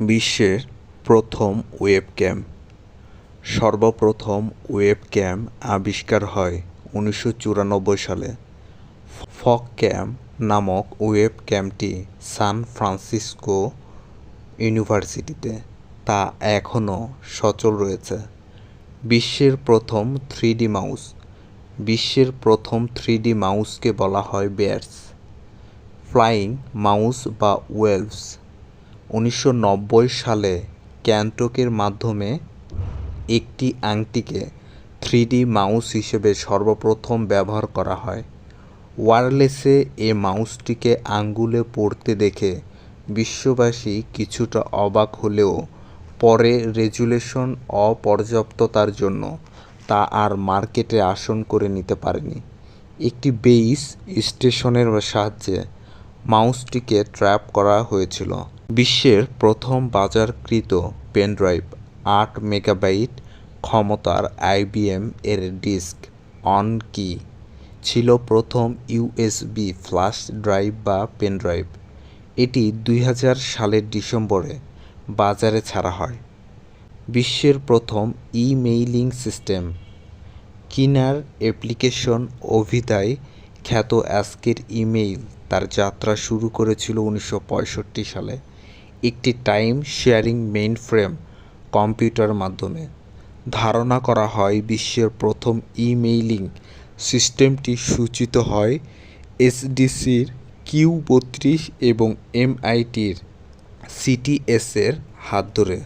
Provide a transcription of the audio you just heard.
বিশ্বের প্রথম web webcam. সর্বপ্রথম ওয়েব ওয়েবক্যাম আবিষ্কার হয় উনিশশো চুরানব্বই সালে। ফগক্যাম নামক ওয়েব ওয়েবক্যামটি সান ফ্রান্সিসকো ইউনিভার্সিটিতে, তা এখনও সচল রয়েছে। বিশ্বের প্রথম থ্রিডি মাউস। বিশ্বের প্রথম থ্রিডি মাউসকে বলা হয় বেয়ার্স। ফ্লাইং মাউস বা ওয়েলভস। উনিশশো নব্বই সালে ক্যান্টকের মাধ্যমে একটি আংটিকে থ্রিডি মাউস হিসেবে সর্বপ্রথম ব্যবহার করা হয়। ওয়্যারলেসে এ মাউসটিকে আঙ্গুলে পড়তে দেখে বিশ্ববাসী কিছুটা অবাক হলেও পরে রেজুলেশন অপর্যাপ্ততার জন্য তা আর মার্কেটে আসন করে নিতে পারেনি। একটি বেইস স্টেশনের সাহায্যে মাউসটিকে ট্র্যাপ করা হয়েছিল। বিশ্বের প্রথম বাজারকৃত পেনড্রাইভ আট মেগাবাইট ক্ষমতার আইবিএম এর ডিস্ক অন কি ছিল প্রথম ইউএসবি ফ্ল্যাশ ড্রাইভ বা পেনড্রাইভ? এটি দুই হাজার সালের ডিসেম্বরে বাজারে ছাড়া হয়। বিশ্বের প্রথম ই-মেইলিং সিস্টেম। কিনার অ্যাপ্লিকেশন অভিধায় খ্যাত অ্যাস্কের ইমেইল তার যাত্রা শুরু করেছিল উনিশশো পঁয়ষট্টি সালে। একটি time sharing mainframe computer মাধ্যমে। ধারণা করা হয় বিশ্বের প্রথম ই-মেইলিং সিস্টেমটি সূচিত হয় এসডিসির কিউ বত্রিশ এবং এমআইটির সিটিএসের হাত ধরে।